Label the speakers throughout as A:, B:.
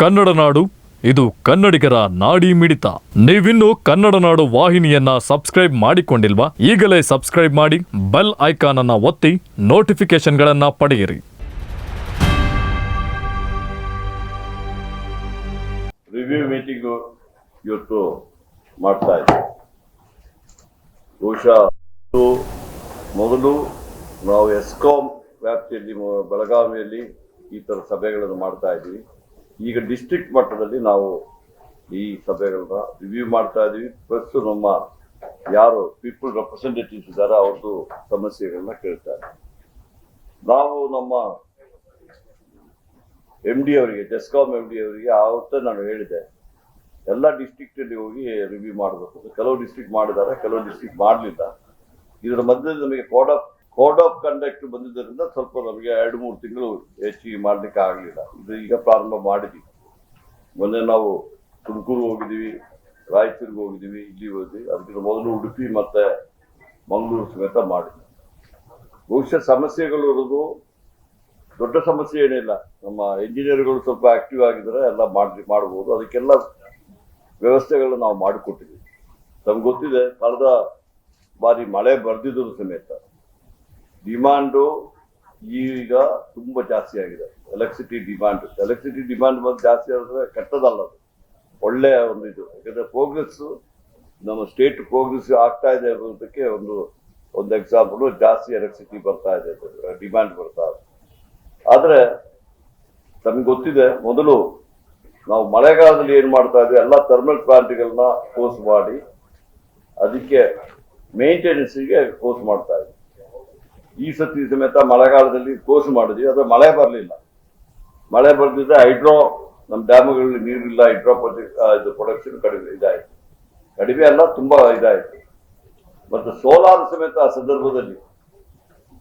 A: ಕನ್ನಡ ನಾಡು, ಇದು ಕನ್ನಡಿಗರ ನಾಡಿ ಮಿಡಿತ. ನೀವಿನ್ನು ಕನ್ನಡ ನಾಡು ವಾಹಿನಿಯನ್ನ ಸಬ್ಸ್ಕ್ರೈಬ್ ಮಾಡಿಕೊಂಡಿಲ್ವಾ? ಈಗಲೇ ಸಬ್ಸ್ಕ್ರೈಬ್ ಮಾಡಿ, ಬೆಲ್ ಐಕಾನ್ ಅನ್ನ ಒತ್ತಿ ನೋಟಿಫಿಕೇಶನ್ಗಳನ್ನ ಪಡೆಯಿರಿ.
B: ರಿವ್ಯೂ ಮೀಟಿಂಗು ಇವತ್ತು ಮಾಡ್ತಾ ಇದ್ದೀವಿ ಮೊದಲು ನಾವು ಎಸ್ಕಾಂ ವ್ಯಾಪ್ತಿಯಲ್ಲಿ ಬೆಳಗಾವಿಯಲ್ಲಿ ಈ ಥರ ಸಭೆಗಳನ್ನು ಮಾಡ್ತಾ ಇದ್ದೀವಿ ಈಗ ಡಿಸ್ಟ್ರಿಕ್ಟ್ ಮಟ್ಟದಲ್ಲಿ ನಾವು ಈ ಸಭೆಗಳನ್ನ ರಿವ್ಯೂ ಮಾಡ್ತಾ ಇದ್ದೀವಿ. ಪ್ಲಸ್ ನಮ್ಮ ಯಾರು ಪೀಪಲ್ ರೆಪ್ರೆಸೆಂಟೇಟಿವ್ಸ್ ಇದ್ದಾರೆ ಅವ್ರದ್ದು ಸಮಸ್ಯೆಗಳನ್ನ ಕೇಳ್ತಾ ಇದ್ದೀವಿ ನಾವು ನಮ್ಮ ಎಂ ಡಿ ಅವರಿಗೆ ಜೆಸ್ಕಾಂ ಎಂ ಡಿ ಅವರಿಗೆ ಆವತ್ತೇ ನಾನು ಹೇಳಿದೆ. ಎಲ್ಲ ಡಿಸ್ಟ್ರಿಕ್ಟ್ ಅಲ್ಲಿ ಹೋಗಿ ರಿವ್ಯೂ ಮಾಡಬೇಕು. ಕೆಲವು ಡಿಸ್ಟ್ರಿಕ್ಟ್ ಮಾಡಿದ್ದಾರೆ, ಕೆಲವು ಡಿಸ್ಟ್ರಿಕ್ಟ್ ಮಾಡಲಿಲ್ಲ. ಇದರ ಮಧ್ಯದಲ್ಲಿ ನಮಗೆ code of code of conduct ಬಂದಿದ್ದರಿಂದ ಸ್ವಲ್ಪ ನಮಗೆ ಎರಡು, ಮೂರು ತಿಂಗಳು ಹೆಚ್ಚಿಗೆ ಮಾಡಲಿಕ್ಕೆ ಆಗಲಿಲ್ಲ. ಇದು ಈಗ ಪ್ರಾರಂಭ ಮಾಡಿದ್ವಿ. ಮೊನ್ನೆ ನಾವು ತುಮಕೂರು ಹೋಗಿದ್ದೀವಿ, ರಾಯಚೂರಿಗೆ ಹೋಗಿದ್ದೀವಿ, ಇಲ್ಲಿ ಹೋಗಿದ್ವಿ ಅದಕ್ಕಿಂತ ಮೊದಲು ಉಡುಪಿ ಮತ್ತೆ ಮಂಗಳೂರು ಸಮೇತ ಮಾಡಿದ್ವಿ. ಬಹುಶಃ ಸಮಸ್ಯೆಗಳು ಇರೋದು, ದೊಡ್ಡ ಸಮಸ್ಯೆ ಏನಿಲ್ಲ. ನಮ್ಮ ಇಂಜಿನಿಯರ್ಗಳು ಸ್ವಲ್ಪ ಆಕ್ಟಿವ್ ಆಗಿದ್ರೆ ಎಲ್ಲ ಮಾಡಿ ಮಾಡ್ಬೋದು. ಅದಕ್ಕೆಲ್ಲ ವ್ಯವಸ್ಥೆಗಳು ನಾವು ಮಾಡಿಕೊಟ್ಟಿದ್ದೀವಿ. ನಮ್ಗೆ ಗೊತ್ತಿದೆ, ಕಳೆದ ಬಾರಿ ಮಳೆ ಬರ್ದಿದ್ರು ಸಮೇತ. ಡಿಮಾಂಡು ಈಗ ತುಂಬ ಜಾಸ್ತಿ ಆಗಿದೆ. ಎಲೆಕ್ಟ್ರಿಸಿಟಿ ಡಿಮಾಂಡ್ ಎಲೆಕ್ಟ್ರಿಸಿಟಿ ಡಿಮಾಂಡ್ ಬಂದು ಜಾಸ್ತಿ ಆದರೆ ಕೆಟ್ಟದಲ್ಲ ಅದು. ಒಳ್ಳೆಯ ಒಂದು ಇದು. ಯಾಕಂದರೆ ಪ್ರೋಗ್ರೆಸ್ ನಮ್ಮ ಸ್ಟೇಟ್ ಪ್ರೋಗ್ರೆಸ್ ಆಗ್ತಾ ಇದೆ ಅನ್ನೋದಕ್ಕೆ ಒಂದು ಒಂದು ಎಕ್ಸಾಂಪಲು ಜಾಸ್ತಿ ಎಲೆಕ್ಟ್ರಿಸಿಟಿ ಬರ್ತಾ ಇದೆ. ಡಿಮ್ಯಾಂಡ್ ಬರ್ತಾ ಇದೆ. ಆದರೆ ನಮ್ಗೆ ಗೊತ್ತಿದೆ, ಮೊದಲು ನಾವು ಮಳೆಗಾಲದಲ್ಲಿ ಏನು ಮಾಡ್ತಾ ಇದ್ವಿ? ಎಲ್ಲ ಥರ್ಮಲ್ ಪ್ಲಾಂಟ್ಗಳನ್ನ ಕ್ಲೋಸ್ ಮಾಡಿ, ಅದಕ್ಕೆ ಮೇಂಟೆನೆನ್ಸಿಗೆ ಕ್ಲೋಸ್ ಮಾಡ್ತಾ ಇದ್ವಿ. ಈ ಸತಿ ಸಮೇತ ಮಳೆಗಾಲದಲ್ಲಿ ಕೋಸು ಮಾಡಿದ್ವಿ ಅದು ಮಳೆ ಬರಲಿಲ್ಲ. ಮಳೆ ಬರ್ದಿದ್ರೆ ಹೈಡ್ರೋ ನಮ್ಮ ಡ್ಯಾಮ್ಗಳಲ್ಲಿ ನೀರಿಲ್ಲ, ಹೈಡ್ರೋ ಇದು ಪ್ರೊಡಕ್ಷನ್ ಕಡಿಮೆ ಇದಾಯಿತು. ಕಡಿಮೆ ಅಲ್ಲ, ತುಂಬ ಇದಾಯಿತು. ಮತ್ತು ಸೋಲಾರ್ ಸಮೇತ ಆ ಸಂದರ್ಭದಲ್ಲಿ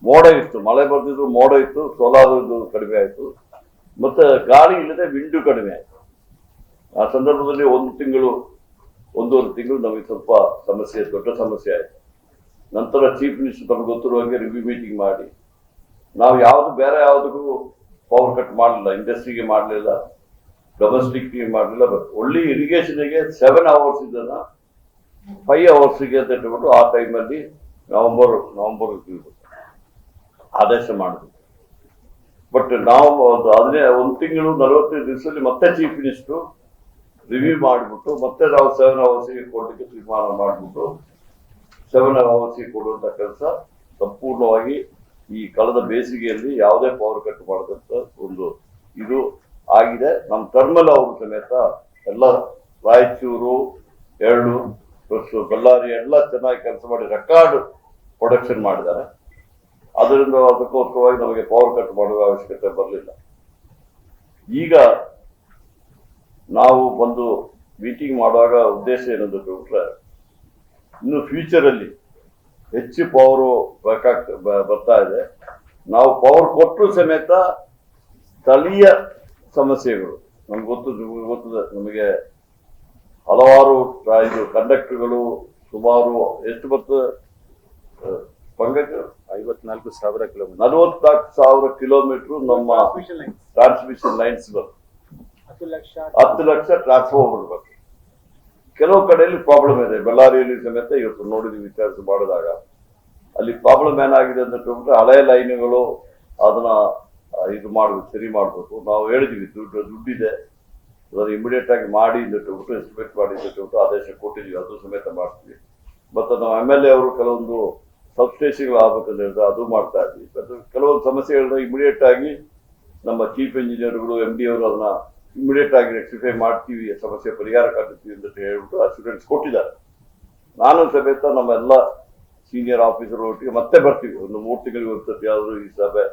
B: ಮೋಡ ಇತ್ತು. ಮಳೆ ಬರ್ದಿದ್ರು ಮೋಡ ಇತ್ತು, ಸೋಲಾರ್ ಇದು ಕಡಿಮೆ ಆಯಿತು. ಮತ್ತು ಗಾಳಿ ಇಲ್ಲದೆ ವಿಂಡು ಕಡಿಮೆ ಆಯಿತು. ಆ ಸಂದರ್ಭದಲ್ಲಿ ಒಂದು ತಿಂಗಳು, ಒಂದೂವರೆ ತಿಂಗಳು ನಮಗೆ ಸ್ವಲ್ಪ ಸಮಸ್ಯೆ, ದೊಡ್ಡ ಸಮಸ್ಯೆ ಆಯ್ತು. ನಂತರ ಚೀಫ್ ಮಿನಿಸ್ಟರ್ ತಮಗೆ ಗೊತ್ತಿರುವ ಹಾಗೆ ರಿವ್ಯೂ ಮೀಟಿಂಗ್ ಮಾಡಿ. ನಾವು ಯಾವುದು ಬೇರೆ ಯಾವುದಕ್ಕೂ ಪವರ್ ಕಟ್ ಮಾಡಲಿಲ್ಲ ಇಂಡಸ್ಟ್ರಿಗೆ ಮಾಡಲಿಲ್ಲ ಡೊಮೆಸ್ಟಿಕ್ಗೆ ಮಾಡಲಿಲ್ಲ ಬಟ್ ಒಳ್ಳೆ ಇರಿಗೇಷನ್ಗೆ ಸೆವೆನ್ ಅವರ್ಸ್ ಇದನ್ನ ಫೈವ್ ಅವರ್ಸ್ಗೆ ಅಂತ ಇಟ್ಬಿಟ್ಟು ಆ ಟೈಮಲ್ಲಿ ನವೆಂಬರ್ ನವೆಂಬರ್ ಆದೇಶ ಮಾಡಿದ್ವಿ ಬಟ್ ನಾವು ಒಂದು ಹದಿನೈದು ಒಂದು ತಿಂಗಳು ನಲವತ್ತೈದು ದಿವಸದಲ್ಲಿ ಮತ್ತೆ ಚೀಫ್ ಮಿನಿಸ್ಟ್ರು ರಿವ್ಯೂ ಮಾಡಿಬಿಟ್ಟು, ಮತ್ತೆ ನಾವು ಸೆವೆನ್ ಅವರ್ಸ್ಗೆ ಕೊಡಲಿಕ್ಕೆ ತೀರ್ಮಾನ ಮಾಡಿಬಿಟ್ಟು ಸೆವೆನ್ ಅವರ್ಸ್ಗೆ ಕೊಡುವಂತ ಕೆಲಸ ಸಂಪೂರ್ಣವಾಗಿ ಈ ಕಳೆದ ಬೇಸಿಗೆಯಲ್ಲಿ ಯಾವುದೇ ಪವರ್ ಕಟ್ ಮಾಡದಂತ ಒಂದು ಇದು ಆಗಿದೆ. ನಮ್ಮ ಟರ್ಮಲ್ ಅವರು ಸಮೇತ ಎಲ್ಲ ರಾಯಚೂರು ಎರಡು ಪ್ಲಸ್ ಬಳ್ಳಾರಿ ಎಲ್ಲ ಚೆನ್ನಾಗಿ ಕೆಲಸ ಮಾಡಿ ರೆಕಾರ್ಡ್ ಪ್ರೊಡಕ್ಷನ್ ಮಾಡಿದ್ದಾರೆ. ಅದರಿಂದ ಅದಕ್ಕೋಸ್ಕರವಾಗಿ ನಮಗೆ ಪವರ್ ಕಟ್ ಮಾಡುವ ಅವಶ್ಯಕತೆ ಬರಲಿಲ್ಲ. ಈಗ ನಾವು ಬಂದು ಮೀಟಿಂಗ್ ಮಾಡುವಾಗ ಉದ್ದೇಶ ಏನಂತ ಬಿಟ್ರೆ ಇನ್ನು ಫ್ಯೂಚರ್ ಅಲ್ಲಿ ಹೆಚ್ಚು ಪವರ್ ಬೇಕಾಗ್ತ ಬ- ಬರ್ತಾ ಇದೆ. ನಾವು ಪವರ್ ಕೊಟ್ಟರು ಸಮೇತ ಸ್ಥಳೀಯ ಸಮಸ್ಯೆಗಳು ನಮ್ಗೆ ಗೊತ್ತು ನಿಮಗೆ ಗೊತ್ತು ನಮಗೆ ಹಲವಾರು ಟ್ರಾ- ಇದು ಕಂಡಕ್ಟರ್ಗಳು ಸುಮಾರು ಎಷ್ಟು ಬರ್ತದೆ?
C: ಐವತ್ನಾಲ್ಕು ಸಾವಿರ ಕಿಲೋಮೀಟರ್
B: ನಲವತ್ನಾಲ್ಕು ಸಾವಿರ ಕಿಲೋಮೀಟರ್ ನಮ್ಮ
D: ಟ್ರಾನ್ಸ್ಮಿಷನ್ ಲೈನ್
B: ಲೈನ್ಸ್ ಬರ್ತದೆ.
D: ಹತ್ತು ಲಕ್ಷ.
B: ಹತ್ತು ಲಕ್ಷ ಟ್ರಾನ್ಸ್ಫಾರ್ಮರ್ ಬರ್ತದೆ. ಕೆಲವು ಕಡೆಯಲ್ಲಿ ಪ್ರಾಬ್ಲಮ್ ಇದೆ. ಬಳ್ಳಾರಿಯಲ್ಲಿ ಸಮೇತ ಇವತ್ತು ನೋಡಿದ್ವಿ, ವಿಚಾರಿಸಿ ಮಾಡಿದಾಗ. ಅಲ್ಲಿ ಪ್ರಾಬ್ಲಮ್ ಏನಾಗಿದೆ ಅಂತ ಹೇಳ್ಬಿಟ್ರೆ ಹಳೆಯ ಲೈನ್ಗಳು ಅದನ್ನ ಇದು ಮಾಡಬೇಕು ಸರಿ ಮಾಡಬೇಕು. ನಾವು ಹೇಳಿದ್ವಿ, ದುಡ್ಡು, ದುಡ್ಡಿದೆ. ಅದನ್ನು ಇಮಿಡಿಯೇಟ್ ಆಗಿ ಮಾಡಿ ಅಂತ ಹೇಳ್ಬಿಟ್ಟು ಎಸ್ಟಿಮೇಟ್ ಮಾಡಿ ಅಂತ ಹೇಳ್ಬಿಟ್ಟು ಆದೇಶ ಕೊಟ್ಟಿದ್ವಿ. ಅದು ಸಮೇತ ಮಾಡ್ತೀವಿ. ಮತ್ತು ನಾವು ಎಂ ಎಲ್ ಎ ಅವರು ಕೆಲವೊಂದು ಸಬ್ಸ್ಟೇಷನ್ಗಳು ಆಗ್ಬೇಕಂತ ಹೇಳಿದ್ರೆ ಅದು ಮಾಡ್ತಾ ಇದ್ವಿ. ಕೆಲವೊಂದು ಸಮಸ್ಯೆಗಳನ್ನ ಇಮಿಡಿಯೇಟ್ ಆಗಿ ನಮ್ಮ ಚೀಫ್ ಇಂಜಿನಿಯರ್ಗಳು ಎಂ ಡಿ ಅವರು ಅದನ್ನ ಇಮಿಡಿಯೇಟ್ ಆಗಿ ರೆಕ್ಟಿಫೈ ಮಾಡ್ತೀವಿ, ಸಮಸ್ಯೆ ಪರಿಹಾರ ಕಾಣ್ತೀವಿ ಅಂತ ಹೇಳ್ಬಿಟ್ಟು ಅಶ್ಯೂರೆನ್ಸ್ ಕೊಟ್ಟಿದ್ದಾರೆ. ನಾನು ಸಮೇತ ನಮ್ಮೆಲ್ಲ ಸೀನಿಯರ್ ಆಫೀಸರ್ ಒಟ್ಟಿಗೆ ಮತ್ತೆ ಬರ್ತೀವಿ. ಒಂದು ಮೂರು ತಿಂಗಳಿಗೆ ಒಂದ್ಸತಿ ಆದರೂ ಈ ಸಭೆ,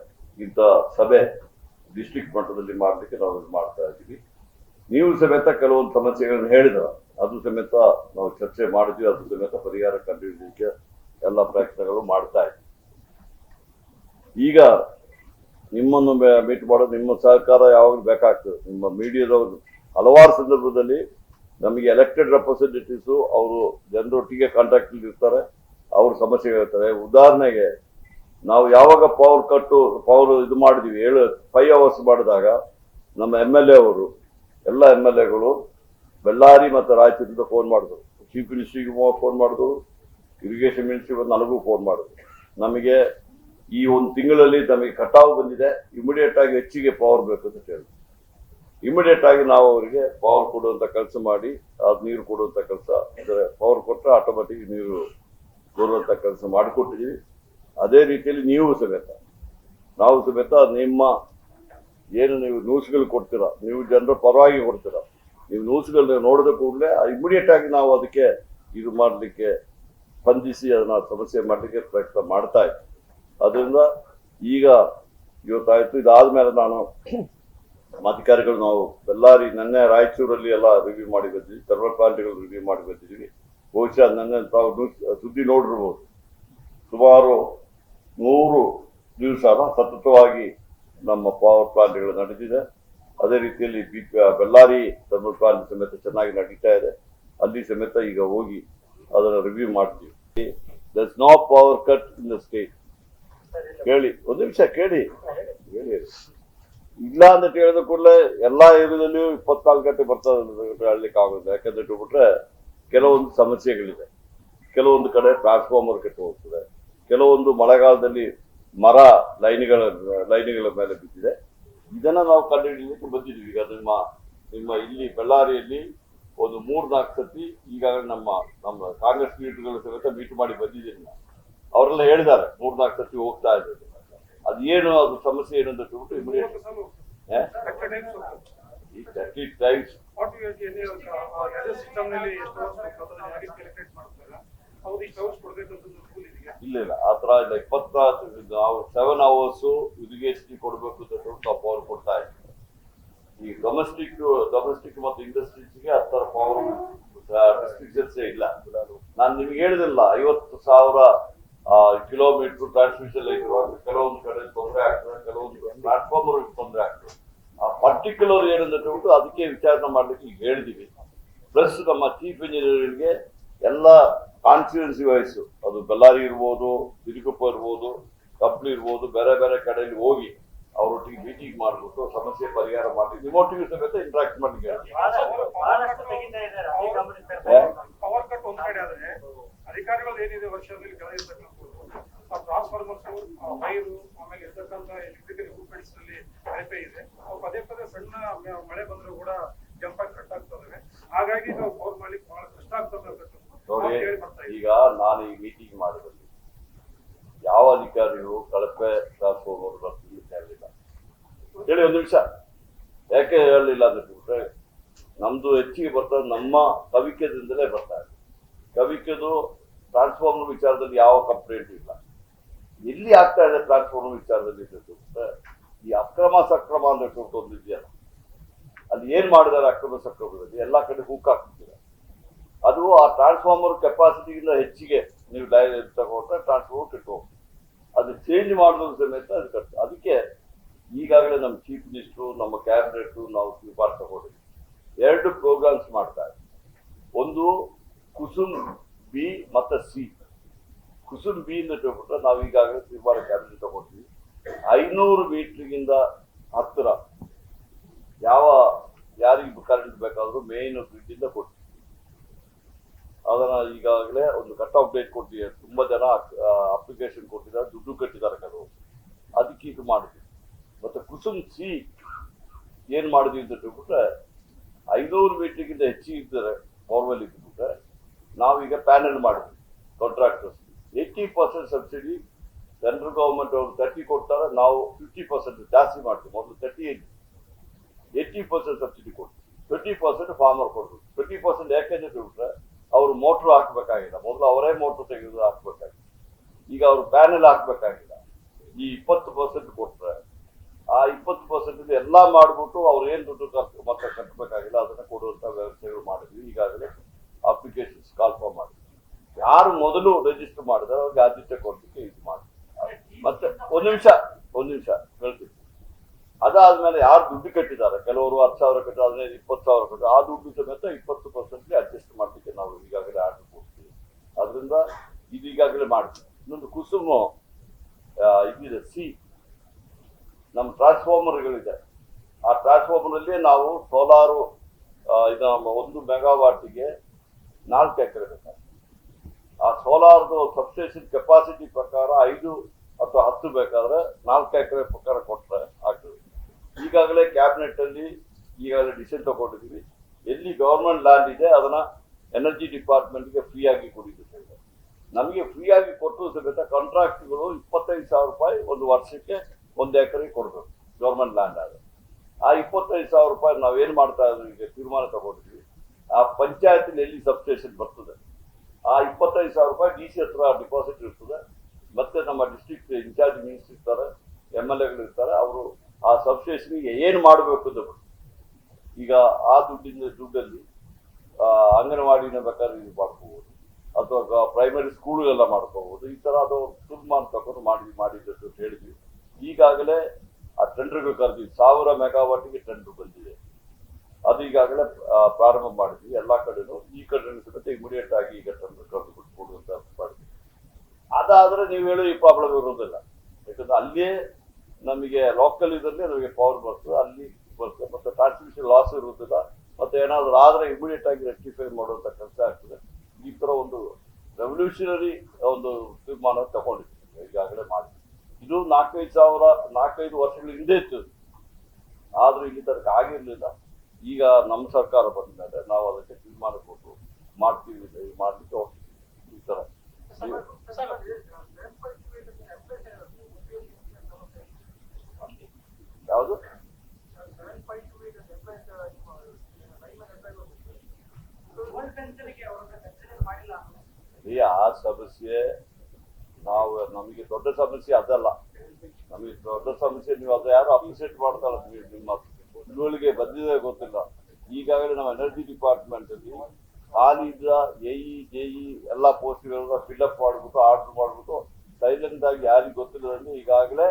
B: ಇಂಥ ಸಭೆ ಡಿಸ್ಟ್ರಿಕ್ಟ್ ಮಟ್ಟದಲ್ಲಿ ಮಾಡಲಿಕ್ಕೆ ನಾವು ಮಾಡ್ತಾ ಇದ್ದೀವಿ. ನೀವು ಸಮೇತ ಕೆಲವೊಂದು ಸಮಸ್ಯೆಗಳನ್ನು ಹೇಳಿದ್ರ, ಅದು ಸಮೇತ ನಾವು ಚರ್ಚೆ ಮಾಡಿದ್ವಿ, ಅದು ಸಮೇತ ಪರಿಹಾರ ಕಂಡುಹಿಡಿಯಲಿಕ್ಕೆ ಎಲ್ಲ ಪ್ರಯತ್ನಗಳು ಮಾಡ್ತಾ ಇದ್ದೀವಿ ಈಗ ನಿಮ್ಮನ್ನು ಮೀಟ್ ಮಾಡೋದು, ನಿಮ್ಮ ಸಹಕಾರ ಯಾವಾಗಲೂ ಬೇಕಾಗ್ತದೆ. ನಿಮ್ಮ ಮೀಡಿಯಾದವರು ಹಲವಾರು ಸಂದರ್ಭದಲ್ಲಿ ನಮಗೆ ಎಲೆಕ್ಟೆಡ್ ರೆಪ್ರೆಸೆಂಟೇಟಿವ್ಸು ಅವರು ಜನರೊಟ್ಟಿಗೆ ಕಾಂಟ್ಯಾಕ್ಟ್ ಇರ್ತಾರೆ, ಅವ್ರ ಹೇಳ್ತಾರೆ. ಉದಾಹರಣೆಗೆ, ನಾವು ಯಾವಾಗ ಪವರ್ ಕಟ್ಟು ಪವರ್ ಇದು ಮಾಡಿದ್ವಿ, ಏಳು ಫೈವ್ ಅವರ್ಸ್ ಮಾಡಿದಾಗ ನಮ್ಮ ಎಂ ಎಲ್ ಎ ಅವರು, ಎಲ್ಲ ಎಂ ಎಲ್ ಎಗಳು ಬೆಳ್ಳಾರಿ ಮತ್ತು ರಾಯಚೂರಿಂದ ಫೋನ್ ಮಾಡಿದ್ರು. ಚೀಫ್ ಮಿನಿಸ್ಟ್ರಿಗೂ ಫೋನ್ ಮಾಡಿದ್ರು ಇರಿಗೇಷನ್ ಮಿನಿಸ್ಟ್ರಿ ಬಂದು ನನಗೂ ಫೋನ್ ಮಾಡಿದ್ರು. ನಮಗೆ ಈ ಒಂದು ತಿಂಗಳಲ್ಲಿ ನಮಗೆ ಕಟಾವು ಬಂದಿದೆ. ಇಮಿಡಿಯೇಟ್ ಆಗಿ ಹೆಚ್ಚಿಗೆ ಪವರ್ ಬೇಕು ಅಂತ ಹೇಳಿದ್ರು ಇಮಿಡಿಯೇಟ್ ಆಗಿ ನಾವು ಅವರಿಗೆ ಪವರ್ ಕೊಡುವಂತ ಕೆಲಸ ಮಾಡಿ, ಅದು ನೀರು ಕೊಡುವಂತ ಕೆಲಸ, ಅಂದರೆ ಪವರ್ ಕೊಟ್ಟರೆ ಆಟೋಮೆಟಿಕ್ ನೀರು ಕೊಡುವಂತ ಕೆಲಸ ಮಾಡಿಕೊಟ್ಟಿದ್ದೀವಿ ಅದೇ ರೀತಿಯಲ್ಲಿ ನೀವು ಸಮೇತ, ನಾವು ಸಮೇತ ನಿಮ್ಮ ಏನು ನೀವು ನ್ಯೂಸ್ಗಳು ಕೊಡ್ತೀರಾ, ನೀವು ಜನರ ಪರವಾಗಿ ಕೊಡ್ತೀರಾ, ನೀವು ನ್ಯೂಸ್ಗಳನ್ನ ನೋಡಿದ ಕೂಡಲೇ ಇಮಿಡಿಯೇಟ್ ಆಗಿ ನಾವು ಅದಕ್ಕೆ ಇದು ಮಾಡಲಿಕ್ಕೆ ಸ್ಪಂದಿಸಿ ಅದನ್ನ ಸಮಸ್ಯೆ ಮಾಡಲಿಕ್ಕೆ ಪ್ರಯತ್ನ ಮಾಡ್ತಾ ಇದ್ದೀವಿ ಅದರಿಂದ ಈಗ ಇವತ್ತಾಯ್ತು. ಇದಾದ್ಮೇಲೆ ನಾನು ನಮ್ಮ ಅಧಿಕಾರಿಗಳು ನಾವು ಬೆಳ್ಳಾರಿ, ನಿನ್ನೆ ರಾಯಚೂರಲ್ಲಿ ಎಲ್ಲ ರಿವ್ಯೂ ಮಾಡಿ ಬಂದಿದ್ವಿ ಥರ್ಮಲ್ ಪ್ಲಾಂಟ್ಗಳು ರಿವ್ಯೂ ಮಾಡಿ ಬಂದಿದ್ದೀವಿ ಬಹುಶಃ ನಿನ್ನೆ ತಾವು ಸುದ್ದಿ ನೋಡಿರ್ಬೋದು. ಸುಮಾರು ನೂರು ದಿವಸ ಸತತವಾಗಿ ನಮ್ಮ ಪವರ್ ಪ್ಲಾಂಟ್ಗಳು ನಡೆದಿದೆ. ಅದೇ ರೀತಿಯಲ್ಲಿ ಬಿ ಬೆಳ್ಳಾರಿ ಥರ್ಮಲ್ ಪ್ಲಾಂಟ್ ಸಮೇತ ಚೆನ್ನಾಗಿ ನಡೀತಾ ಇದೆ. ಅಲ್ಲಿ ಸಮೇತ ಈಗ ಹೋಗಿ ಅದನ್ನು ರಿವ್ಯೂ ಮಾಡ್ತೀವಿ. Thus no power cut in the state ಕೇಳಿ, ಒಂದು ನಿಮಿಷ ಕೇಳಿ. ಇಲ್ಲ ಅಂತ ಹೇಳಿದ ಕೂಡಲೇ ಎಲ್ಲಾ ಏರಿಯಾದಲ್ಲಿಯೂ ಇಪ್ಪತ್ನಾಲ್ಕು ಗಂಟೆ ಬರ್ತದೆ ಹೇಳಲಿಕ್ಕೆ ಆಗುತ್ತೆ ಯಾಕಂದ್ರೆ ಬಿಟ್ರೆ ಕೆಲವೊಂದು ಸಮಸ್ಯೆಗಳಿದೆ. ಕೆಲವೊಂದು ಕಡೆ ಟ್ರಾನ್ಸ್ಫಾರ್ಮರ್ ಕೆಟ್ಟು ಹೋಗ್ತದೆ ಕೆಲವೊಂದು ಮಳೆಗಾಲದಲ್ಲಿ ಮರ ಲೈನ್ಗಳ ಲೈನ್ಗಳ ಮೇಲೆ ಬಿದ್ದಿದೆ. ಇದನ್ನ ನಾವು ಕಂಡುಹಿಡಿಯಲಿಕ್ಕೆ ಬಂದಿದ್ದೀವಿ. ಈಗ ನಿಮ್ಮ ನಿಮ್ಮ ಇಲ್ಲಿ ಬಳ್ಳಾರಿಯಲ್ಲಿ ಒಂದು ಮೂರ್ನಾಲ್ಕು ಸತಿ ಈಗಾಗಲೇ ನಮ್ಮ ನಮ್ಮ ಕಾಂಗ್ರೆಸ್ ಲೀಡರ್ಗಳ ಸಮೇತ ಮೀಟ್ ಮಾಡಿ ಬಂದಿದ್ದೀನಿ ನಾನು ಅವರೆಲ್ಲ ಹೇಳಿದ್ದಾರೆ ಮೂರ್ ನಾಲ್ಕು ಸತಿ ಹೋಗ್ತಾ ಇದ್ದಾರೆ. ಅದೇನು ಅದು ಸಮಸ್ಯೆ ಏನು ಅಂತ ಹೇಳ್ಬಿಟ್ಟು ಇಮಿಡಿಯೇಟ್ ಟೈಮ್ಸ್
D: ರೂಲ್ ಇದೆಯಾ?
B: ಇಲ್ಲ ಇಲ್ಲ. ಆ ತರ ಇಲ್ಲ. ನಾವು ಸೆವೆನ್ ಅವರ್ಸು ಇರಿಗೇಷನ್ ಕೊಡಬೇಕು ಅಂತ ಹೇಳ್ಬಿಟ್ಟು ಆ ಪವರ್ ಕೊಡ್ತಾ ಇದ್ದೀವಿ ಈ ಡೊಮೆಸ್ಟಿಕ್ ಡೊಮೆಸ್ಟಿಕ್ ಮತ್ತು ಇಂಡಸ್ಟ್ರೀಸ್ಗೆ ಆ ಥರ ಪವರ್ ರೆಸ್ಟ್ರಿಕ್ಷನ್ಸೇ ಇಲ್ಲ. ನಾನು ನಿಮ್ಗೆ ಹೇಳಿದಿಲ್ಲ ಐವತ್ತು ಸಾವಿರ ಕಿಲೋಮೀಟರ್ ಟ್ರಾನ್ಸ್ಮಿಷನ್ ಲೈನ್ ಇರುವಾಗ ಕೆಲವೊಂದು ಕಡೆ ತೊಂದರೆ ಆಗ್ತದೆ ಕೆಲವೊಂದು ಟ್ರಾನ್ಸ್ಫಾರ್ಮರ್ ತೊಂದರೆ ಆಗ್ತದೆ. ಆ ಪರ್ಟಿಕ್ಯುಲರ್ ಏನಂತ ಹೇಳ್ಬಿಟ್ಟು ಅದಕ್ಕೆ ವಿಚಾರಣೆ ಮಾಡ್ಲಿಕ್ಕೆ ಈಗ ಹೇಳಿದೀವಿ. ಪ್ಲಸ್ ನಮ್ಮ ಚೀಫ್ ಇಂಜಿನಿಯರ್ಗೆ ಎಲ್ಲ ಕಾನ್ಸ್ಟಿಟ್ಯೂನ್ಸಿ ವೈಸ್ ಅದು ಬಳ್ಳಾರಿ ಇರ್ಬೋದು ತಿರುಗುಪ್ಪ ಇರ್ಬೋದು ಕಪ್ಲಿ ಇರ್ಬೋದು ಬೇರೆ ಬೇರೆ ಕಡೆಯಲ್ಲಿ ಹೋಗಿ ಅವರೊಟ್ಟಿಗೆ ಮೀಟಿಂಗ್ ಮಾಡಿಬಿಟ್ಟು ಸಮಸ್ಯೆ ಪರಿಹಾರ ಮಾಡಿ ನಿಮ್ಮೊಟ್ಟಿಗೆ ಸಮೇತ ಇಂಟ್ರಾಕ್ಟ್ ಮಾಡ್ಲಿಕ್ಕೆ
D: ಅಧಿಕಾರಿಗಳು ಏನಿದೆ ವರ್ಷದಲ್ಲಿ ಕೆಳಗಿರ್ತಕ್ಕಂಥದ್ದು ಆ ಟ್ರಾನ್ಸ್ಫಾರ್ಮರ್ಸ್ ವೈರು ಆಮೇಲೆ ಇರ್ತಕ್ಕಂಥ ಎಲೆಕ್ಟ್ರಿಕಲ್ ಎಕ್ವಿಪ್ಮೆಂಟ್ಸ್ನಲ್ಲಿ ಕಳಪೆ ಇದೆ. ಅವು ಪದೇ ಪದೇ ಸಣ್ಣ ಮಳೆ ಬಂದರೂ ಕೂಡ ಜಂಪ್ ಆಗಿ ಕಟ್ ಆಗ್ತದೆ ಹಾಗಾಗಿ ನಾವು ಪವರ್ ಮಾಡ್ಲಿಕ್ಕೆ ಬಹಳ ಕಷ್ಟ ಆಗ್ತದೆ
B: ಈಗ ನಾನು ಈ ಮೀಟಿಂಗ್ ಮಾಡಿದಲ್ಲಿ ಯಾವ ಅಧಿಕಾರಿಗಳು ಕಳಪೆ ಟ್ರಾನ್ಸ್ಫಾರ್ಮರ್ ಹೇಳಲಿಲ್ಲ ಹೇಳಿ ಒಂದು ನಿಮಿಷ. ಯಾಕೆ ಹೇಳಲಿಲ್ಲ ಅಂತ ಬಿಟ್ಟರೆ ನಮ್ದು ಹೆಚ್ಚಿಗೆ ಬರ್ತದೆ ನಮ್ಮ ಕವಿಕೆದಿಂದಲೇ ಬರ್ತಾ ಇದೆ. ಕವಿಕೆದು ಟ್ರಾನ್ಸ್ಫಾರ್ಮರ್ ವಿಚಾರದಲ್ಲಿ ಯಾವ ಕಂಪ್ಲೇಂಟ್ ಇಲ್ಲ. ಎಲ್ಲಿ ಆಗ್ತಾ ಇದೆ ಟ್ರಾನ್ಸ್ಫಾರ್ಮರ್ ವಿಚಾರದಲ್ಲಿ ಈ ಅಕ್ರಮ ಸಕ್ರಮ ಅಂತ ಒಂದು ಇದೆಯಲ್ಲ ಅಲ್ಲಿ ಏನ್ ಮಾಡಿದ್ದಾರೆ ಅಕ್ರಮ ಸಕ್ರಮದಲ್ಲಿ? ಎಲ್ಲ ಕಡೆ ಹೂಕ್ ಹಾಕ್ತಿದ್ದಾರೆ ಅದು ಆ ಟ್ರಾನ್ಸ್ಫಾರ್ಮರ್ ಕೆಪಾಸಿಟಿಗಿಂತ ಹೆಚ್ಚಿಗೆ ನೀವು ಲೈ ತಗೊಂಡ್ರೆ ಟ್ರಾನ್ಸ್ಫಾರ್ಮರ್ ಕೆಟ್ಟು. ಅದು ಚೇಂಜ್ ಮಾಡೋದ್ರ ಸಮೇತ ಅದು ಕಷ್ಟ ಅದಕ್ಕೆ ಈಗಾಗಲೇ ನಮ್ಮ ಚೀಫ್ ಮಿನಿಸ್ಟ್ರು ನಮ್ಮ ಕ್ಯಾಬಿನೆಟ್ ನಾವು ತೀರ್ಮಾನ ತಗೊಂಡಿದ್ವಿ ಎರಡು ಪ್ರೋಗ್ರಾಮ್ಸ್ ಮಾಡ್ತಾ ಇದ್ದೀವಿ. ಒಂದು ಕುಸುಮ್ ಬಿ ಮತ್ತು ಸಿ. ಕುಸುಮ್ ಬಿ ಅಂತ ಹೇಳ್ಬಿಟ್ರೆ ನಾವು ಈಗಾಗಲೇ ತೀರ್ಮಾನ ಕ್ಯಾಬಿನೆಟ್ ತಗೊಂಡ್ವಿ. ಐನೂರು ಮೀಟ್ರಿಗಿಂತ ಹತ್ತಿರ ಯಾವ ಯಾರಿಗೆ ಕರೆಂಟ್ ಬೇಕಾದರೂ ಮೇಯ್ನ್ ಗ್ರಿಡ್ ಇಂದ ಕೊಡ್ತೀವಿ. ಅದನ್ನು ಈಗಾಗಲೇ ಒಂದು ಕಟ್ ಆಫ್ ಡೇಟ್ ಕೊಡ್ತೀವಿ. ತುಂಬಾ ಜನ ಅಪ್ಲಿಕೇಶನ್ ಕೊಟ್ಟಿದ್ದಾರೆ, ದುಡ್ಡು ಕಟ್ಟಿದ್ದಾರೆ ಕೆಲವರು. ಅದಕ್ಕೆ ಇದು ಮಾಡಿದ್ವಿ. ಮತ್ತೆ ಕುಸುಮ್ ಸಿ ಏನು ಮಾಡಿದ್ವಿ ಅಂತ ಹೇಳ್ಬಿಟ್ರೆ ಐನೂರು ಮೀಟರ್ಗಿಂತ ಹೆಚ್ಚಿಗೆ ಇದ್ದಾರೆ ಬೋರ್ವೆಲ್ ಇದ್ಬಿಟ್ರೆ ನಾವೀಗ ಪ್ಯಾನೆಲ್ ಮಾಡಿದ್ವಿ contractors eighty percent subsidy central government ಅವರು ತರ್ಟಿ ಕೊಡ್ತಾರೆ, ನಾವು ಫಿಫ್ಟಿ ಪರ್ಸೆಂಟ್ ಜಾಸ್ತಿ ಮಾಡ್ತೀವಿ. ಮೊದಲು thirty eighty eighty percent subsidy ಕೊಡ್ತೀವಿ. ಟ್ವೆಂಟಿ ಪರ್ಸೆಂಟ್ ಫಾರ್ಮರ್ ಕೊಡ್ಬೇಕು. ಟ್ವೆಂಟಿ ಪರ್ಸೆಂಟ್ ಯಾಕೆಂದ್ರೆ ಬಿಟ್ರೆ ಅವರು ಮೋಟ್ರ್ ಹಾಕಬೇಕಾಗಿಲ್ಲ. ಮೊದಲು ಅವರೇ ಮೋಟ್ರ್ ತೆಗೆದು ಹಾಕಬೇಕಾಗಿಲ್ಲ ಈಗ ಅವರು ಪ್ಯಾನೆಲ್ ಹಾಕಬೇಕಾಗಿಲ್ಲ. ಈ ಇಪ್ಪತ್ತು ಪರ್ಸೆಂಟ್ ಕೊಟ್ಟರೆ ಆ ಇಪ್ಪತ್ತು ಪರ್ಸೆಂಟ್ ಎಲ್ಲ ಮಾಡಿಬಿಟ್ಟು ಅವ್ರು ಏನು ದುಡ್ಡು ಖರ್ಚು ಮತ್ತೆ ಕಟ್ಟಬೇಕಾಗಿಲ್ಲ ಅದನ್ನು ಕೊಡುವಂಥ ವ್ಯವಸ್ಥೆಗಳು ಮಾಡಿದ್ವಿ ಈಗಾಗಲೇ ಅಪ್ಲಿಕೇಶನ್ಸ್ ಕಾಲ್ಫಾರ್ಮ್ ಮಾಡಿದ್ವಿ ಯಾರು ಮೊದಲು ರಿಜಿಸ್ಟರ್ ಮಾಡಿದ್ರೆ ಅವ್ರಿಗೆ ಆದ್ಯತೆ ಕೊಡ್ಲಿಕ್ಕೆ ಇದು ಮಾಡಿ ಮತ್ತೆ ಒಂದ್ ನಿಮಿಷ ಒಂದ್ ನಿಮಿಷ, ಹೇಳ್ತೀನಿ. ಅದಾದ್ಮೇಲೆ ಯಾರು ದುಡ್ಡು ಕಟ್ಟಿದ್ದಾರೆ? ಕೆಲವರು ಹತ್ತು ಸಾವಿರ ಕಟ್ಟಿದ್ರೆ, ಹದಿನೈದು, ಇಪ್ಪತ್ತು ಸಾವಿರ ಕಟ್ಟ ಆ ದುಡ್ಡು ಸಮೇತ ಇಪ್ಪತ್ತು ಪರ್ಸೆಂಟ್ಗೆ ಅಡ್ಜಸ್ಟ್ ಮಾಡ್ಲಿಕ್ಕೆ ನಾವು ಈಗಾಗಲೇ ಆರ್ಡರ್ ಕೊಡ್ತೀವಿ. ಅದರಿಂದ ಇದು ಮಾಡ್ತೀವಿ. ಇನ್ನೊಂದು ಕುಸುಮ ಇದಿದೆ ಸಿ. ನಮ್ಮ ಟ್ರಾನ್ಸ್ಫಾರ್ಮರ್ಗಳಿದೆ ಆ ಟ್ರಾನ್ಸ್ಫಾರ್ಮರ್ ಅಲ್ಲಿ ನಾವು ಸೋಲಾರು ಇದು ಒಂದು ಮೆಗಾವಾಟಿಗೆ ನಾಲ್ಕು ಎಕರೆ ಬೇಕಾಗ್ತದೆ ಆ ಸೋಲಾರ್ದು ಸಬ್ಸ್ಟೇಷನ್ ಕೆಪಾಸಿಟಿ ಪ್ರಕಾರ ಐದು ಅಥವಾ ಹತ್ತು ಬೇಕಾದ್ರೆ ನಾಲ್ಕು ಎಕರೆ ಪ್ರಕಾರ ಕೊಟ್ಟರೆ ಆಗ್ತದೆ ಈಗಾಗಲೇ ಕ್ಯಾಬಿನೆಟ್ ಅಲ್ಲಿ, ಈಗಾಗಲೇ ಡಿಸಿಷನ್ ತಗೊಂಡಿದ್ದೀವಿ. ಎಲ್ಲಿ ಗೌರ್ಮೆಂಟ್ ಲ್ಯಾಂಡ್ ಇದೆ, ಅದನ್ನ ಎನರ್ಜಿ ಡಿಪಾರ್ಟ್ಮೆಂಟ್ಗೆ ಫ್ರೀ ಆಗಿ ಸಹಿತ ನಮಗೆ ಫ್ರೀ ಆಗಿ ಕೊಟ್ಟು ಸಮೇತ ಕಾಂಟ್ರಾಕ್ಟ್ಗಳು ಇಪ್ಪತ್ತೈದು ಸಾವಿರ ರೂಪಾಯಿ ಒಂದು ವರ್ಷಕ್ಕೆ ಒಂದು ಎಕರೆಗೆ ಕೊಡಬೇಕು ಗೌರ್ಮೆಂಟ್ ಲ್ಯಾಂಡ್ ಆದರೆ. ಆ ಇಪ್ಪತ್ತೈದು ಸಾವಿರ ರೂಪಾಯಿ ನಾವೇನು ಮಾಡ್ತಾ ಇದ್ದೀವಿ ಈಗ ತೀರ್ಮಾನ ತಗೊಂಡಿದ್ವಿ ಆ ಪಂಚಾಯತ್ ಎಲ್ಲಿ ಸಬ್ಸ್ಟೇಷನ್ ಬರ್ತದೆ? ಆ ಇಪ್ಪತ್ತೈದು ಸಾವಿರ ರೂಪಾಯಿ ಡಿ ಸಿ ಹತ್ರ ಡಿಪಾಸಿಟ್ ಇರ್ತದೆ. ಮತ್ತೆ ನಮ್ಮ ಡಿಸ್ಟ್ರಿಕ್ಟ್ ಇನ್ಚಾರ್ಜ್ ಮಿನಿಸ್ಟರ್ ಇರ್ತಾರೆ, ಎಂ ಎಲ್ ಎಗಳು ಇರ್ತಾರೆ, ಅವರು ಆ ಸಬ್ಸ್ಟೇಷನ್ಗೆ ಏನು ಮಾಡಬೇಕು ಅಂತ. ಈಗ ಆ ದುಡ್ಡಿನ ದುಡ್ಡಲ್ಲಿ ಅಂಗನವಾಡಿನ ಬೇಕಾದ್ರೆ ಇದು ಮಾಡ್ಕೋಬಹುದು ಅಥವಾ ಪ್ರೈಮರಿ ಸ್ಕೂಲ್ಗೆಲ್ಲ ಮಾಡ್ಕೋಬಹುದು ಈ ಥರ ಅದು ತೀರ್ಮಾನ ತಗೊಂಡು ಮಾಡಿ, ಮಾಡಿದ್ದು ಹೇಳಿದ್ವಿ. ಈಗಾಗಲೇ ಆ ಟೆಂಡರ್ಗಳು ಕರೆದಿವಿ ಸಾವಿರ ಮೆಗಾವಾಟಿಗೆ ಟೆಂಡರ್ ಬಂದಿದೆ. ಅದು ಈಗಾಗಲೇ ಪ್ರಾರಂಭ ಮಾಡಿದ್ವಿ. ಎಲ್ಲ ಕಡೆನೂ, ಈ ಕಡೆ ಸಮೇತ ಇಮಿಡಿಯೇಟ್ ಆಗಿ ಈಗ ತಂದು ಕರೆದು ಅಂತ ಮಾಡಿದ್ವಿ. ಅದಾದ್ರೆ ನೀವು ಹೇಳೋ ಈ ಪ್ರಾಬ್ಲಮ್ ಇರೋದಿಲ್ಲ ಯಾಕಂದ್ರೆ ಅಲ್ಲಿಯೇ ನಮಗೆ ಲೋಕಲ್ ಇದರಲ್ಲಿ ನಮಗೆ ಪವರ್ ಬರ್ತದೆ, ಅಲ್ಲಿ ಬರ್ತದೆ. ಮತ್ತೆ ಟ್ರಾನ್ಸ್ಮಿಷನ್ ಲಾಸ್ ಇರುವುದಿಲ್ಲ. ಮತ್ತೆ ಏನಾದರೂ ಆದ್ರೆ ಇಮಿಡಿಯೇಟ್ ಆಗಿ ರೆಕ್ಟಿಫೈ ಮಾಡುವಂತ ಕೆಲಸ ಆಗ್ತದೆ. ಈ ತರ ಒಂದು ರೆವಲ್ಯೂಷನರಿ ಒಂದು ತೀರ್ಮಾನ ತಗೊಂಡಿದ್ದೀವಿ. ಈಗಾಗಲೇ ಮಾಡಿ ಇದು ನಾಲ್ಕೈದು ಸಾವಿರ, ನಾಲ್ಕೈದು ವರ್ಷಗಳ ಹಿಂದೆ ಇತ್ತು. ಆದ್ರೂ ಇಲ್ಲಿ ತನಕ ಆಗಿರ್ಲಿಲ್ಲ. ಈಗ ನಮ್ಮ ಸರ್ಕಾರ ಬಂದ ಮೇಲೆ ನಾವು ಅದಕ್ಕೆ ತೀರ್ಮಾನ ಕೊಟ್ಟು ಮಾಡ್ತೀವಿ ಮಾಡ್ಲಿಕ್ಕೆ ಹೋಗ್ತೀವಿ, ಈ ಥರ. ಯಾವುದು? ಆ ಸಮಸ್ಯೆ, ನಾವು, ನಮಗೆ ದೊಡ್ಡ ಸಮಸ್ಯೆ ಅದಲ್ಲ. ನಮಗೆ ದೊಡ್ಡ ಸಮಸ್ಯೆ, ನೀವು ಅದು ಯಾರು ಅಪ್ರಿಸಿಯೇಟ್ ಮಾಡ್ತಾರ ನಿಮ್ಮ ತಿಳುವಳಿಗೆ ಬಂದಿದೆ ಗೊತ್ತಿಲ್ಲ. ಈಗಾಗಲೇ ನಾವು ಎನರ್ಜಿ ಡಿಪಾರ್ಟ್ಮೆಂಟ್ ಅಲ್ಲಿ ಖಾಲಿ ಇದ್ದ ಎಇ ಜೆಇ ಎಲ್ಲ ಪೋಸ್ಟ್ಗಳನ್ನ ಫಿಲ್ಅಪ್ ಮಾಡ್ಬಿಟ್ಟು ಆರ್ಡರ್ ಮಾಡ್ಬಿಟ್ಟು ಸೈಲೆಂಟ್ ಆಗಿ ಯಾರಿಗೆ ಗೊತ್ತಿಲ್ಲದಂಗೆ ಈಗಾಗಲೇ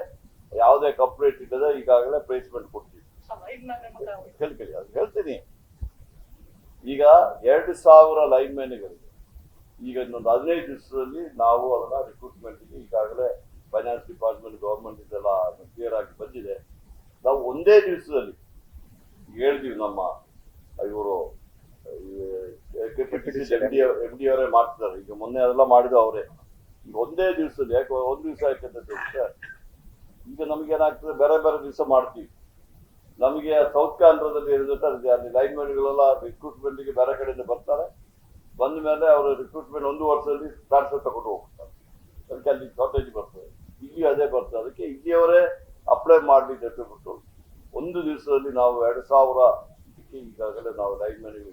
B: ಯಾವುದೇ ಕಂಪ್ಲೇಂಟ್ ಇಲ್ಲದೆ ಈಗಾಗಲೇ ಪ್ಲೇಸ್ಮೆಂಟ್ ಕೊಡ್ತೀವಿ. ಕೇಳಿ ಅದು ಹೇಳ್ತೀನಿ. ಈಗ ಎರಡು ಸಾವಿರ ಲೈನ್ ಮ್ಯಾನ್ಗಳಿಗೆ ಈಗ ಇನ್ನೊಂದು ಹದಿನೈದು ದಿವಸದಲ್ಲಿ ನಾವು ಅದನ್ನ ರಿಕ್ರೂಟ್ಮೆಂಟ್ಗೆ ಈಗಾಗಲೇ ಫೈನಾನ್ಸ್ ಡಿಪಾರ್ಟ್ಮೆಂಟ್ ಗೌರ್ಮೆಂಟ್ ಇದೆಲ್ಲ ಕ್ಲಿಯರ್ ಆಗಿ ಬಂದಿದೆ. ನಾವು ಒಂದೇ ದಿವಸದಲ್ಲಿ ಹೇಳಿದೀವಿ ನಮ್ಮ ಇವರು ಎಂ ಡಿ ಎಂ ಡಿ ಅವರೇ ಮಾಡ್ತಿದ್ದಾರೆ. ಈಗ ಮೊನ್ನೆ ಅದೆಲ್ಲ ಮಾಡಿದ್ರು ಅವರೇ. ಈಗ ಒಂದೇ ದಿವಸದಲ್ಲಿ ಯಾಕೆ ಒಂದು ದಿವಸ ಯಾಕಂತ ಈಗ ನಮ್ಗೆ ಏನಾಗ್ತದೆ ಬೇರೆ ಬೇರೆ ದಿವಸ ಮಾಡ್ತೀವಿ. ನಮಗೆ ಸೌತ್ ಆಂಧ್ರದಲ್ಲಿ ಇರುತ್ತೆ ಅಲ್ಲಿ- ಲೈನ್ ಮ್ಯಾನ್ಗಳೆಲ್ಲ ರಿಕ್ರೂಟ್ಮೆಂಟ್ಗೆ ಬೇರೆ ಕಡೆಯಿಂದ ಬರ್ತಾರೆ. ಬಂದ ಮೇಲೆ ಅವರು ರಿಕ್ರೂಟ್ಮೆಂಟ್ ಒಂದು ವರ್ಷದಲ್ಲಿ ಟ್ರಾನ್ಸ್ಫರ್ ತಗೊಂಡು ಹೋಗ್ತಾರೆ ಅದಕ್ಕೆ ಅಲ್ಲಿ ಶಾರ್ಟೇಜ್ ಬರ್ತದೆ. ಇಲ್ಲಿ ಅದೇ ಬರ್ತದೆ. ಅದಕ್ಕೆ ಇಲ್ಲಿಯವರೇ ಅಪ್ಲೈ ಮಾಡಲಿ ಅಂತ ಬಿಟ್ಟು. ಒಂದು ದಿವಸದಲ್ಲಿ ನಾವು ಎರಡು ಸಾವಿರ ಈಗಾಗಲೇ ನಾವು ಲೈನ್ ಮ್ಯಾನೇಜ್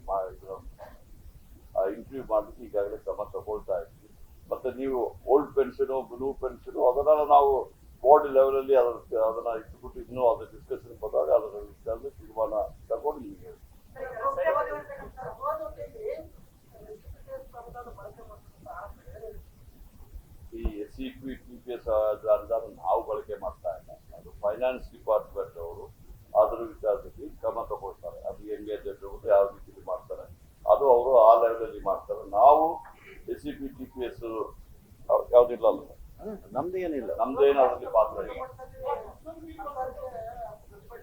B: ಇಂಟರ್ವ್ಯೂ ಮಾಡಲಿಕ್ಕೆ ಈಗಾಗಲೇ ಕ್ರಮ ತಗೊಳ್ತಾ ಇದ್ವಿ. ಮತ್ತೆ ನೀವು ಓಲ್ಡ್ ಪೆನ್ಷನ್ ಬ್ಲೂ ಪೆನ್ಷನ್ ಅದನ್ನೆಲ್ಲ ನಾವು ಬೋರ್ಡ್ ಲೆವೆಲಲ್ಲಿ ಅಲ್ಲಿ ಅದನ್ನ ಇಟ್ಬಿಟ್ಟು ಇನ್ನೂ ಅದ್ರ ಡಿಸ್ಕಷನ್ ಬಂದಾಗ ಅದರ ವಿಚಾರದಲ್ಲಿ ತೀರ್ಮಾನ ತಗೊಂಡು ನಿಮಗೆ ಈ S C P T P S ಅನುದಾನ ನಾವು ಬಳಕೆ ಮಾಡ್ತಾ ಇಲ್ಲ. ಅದು ಫೈನಾನ್ಸ್ ಡಿಪಾರ್ಟ್ಮೆಂಟ್ ಅವರು ಅದರ ವಿಚಾರದಲ್ಲಿ ಕ್ರಮ ತಗೊಳ್ತಾರೆ ಅದು ಹೆಂಗೆ ಅಂತ ಹೇಳ್ಬಿಟ್ಟು ಯಾವ ರೀತಿ ಮಾಡ್ತಾರೆ ಅದು ಅವರು ಆ ಲೆವೆಲ್ ಅಲ್ಲಿ ಮಾಡ್ತಾರೆ ನಾವು S C P T P S ಯಾವ್ದಿಲ್ಲ ಅಲ್ಲ
C: ನಮ್ದು ಏನಿಲ್ಲ
B: ನಮ್ದೇನು ಅದರಲ್ಲಿ ಪಾತ್ರ ಇಲ್ಲ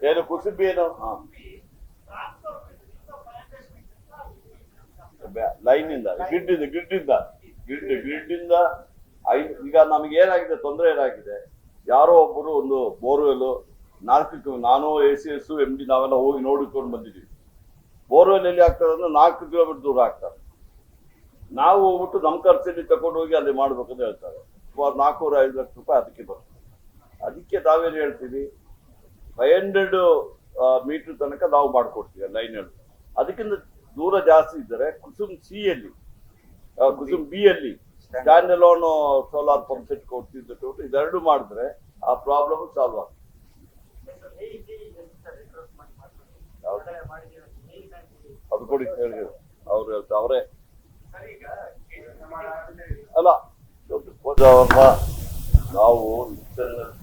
B: ಏನು ಕುಸುಬಿ ಏನು? ಲೈನ್ ಇಂದ ಗ್ರಿಡ್ ಇಂದ ಗ್ರಿಡ್ ಇಂದ ಇಂದ ಈಗ ನಮ್ಗೆ ಏನಾಗಿದೆ, ತೊಂದರೆ ಏನಾಗಿದೆ? ಯಾರೋ ಒಬ್ಬರು ಒಂದು ಬೋರ್ವೆಲ್, ನಾಲ್ಕು ನಾನು A C S M D ನಾವೆಲ್ಲ ಹೋಗಿ ನೋಡಿಕೊಂಡು ಬಂದಿದ್ದೀವಿ. ಬೋರ್ವೆಲ್ ಎಲ್ಲಿ ಆಗ್ತದೆ ಅಂದ್ರೆ ನಾಲ್ಕು ಕಿಲೋಮೀಟರ್ ದೂರ ಆಗ್ತಾರೆ ನಾವು ಹೋಗ್ಬಿಟ್ಟು ನಮ್ಮ ಖರ್ಚಲ್ಲಿ ತಗೊಂಡು ಹೋಗಿ ಅಲ್ಲಿ ಮಾಡ್ಬೇಕಂತ ಹೇಳ್ತಾರೆ. ಸುಮಾರು ನಾಲ್ಕೂರ ಐದು ಲಕ್ಷ ರೂಪಾಯಿ ಅದಕ್ಕೆ ಬರುತ್ತೆ ಅದಕ್ಕೆ ನಾವೇನು ಹೇಳ್ತೀವಿ? ಫೈವ್ ಹಂಡ್ರೆಡ್ ಮೀಟರ್ ತನಕ ನಾವು ಮಾಡಿಕೊಡ್ತೀವಿ ಲೈನ್ ಹೇಳಿ ಅದಕ್ಕಿಂತ ದೂರ ಜಾಸ್ತಿ ಇದ್ದರೆ ಕುಸುಮ್ ಸಿ ಅಲ್ಲಿ ಕುಸುಮ್ ಬಿ ಅಲ್ಲಿ ಸ್ಟ್ಯಾಂಡ್ ಸೋಲಾರ್ ಪಂಪ್ ಸೆಟ್ ಕೊಡ್ತಿದ್ದು ಇದೆರಡು ಮಾಡಿದ್ರೆ ಆ ಪ್ರಾಬ್ಲಮ್ ಸಾಲ್ವ್ ಆಗ್ತದೆ. ಅದು ಕೊಡಿ, ಹೇಳಿ ಅವ್ರು ಹೇಳ್ತಾರೆ ಅವರೇ. ಅಲ್ಲ ಅವ್ರನ್ನ ನಾವು ಇಂಟರ್ನಲ್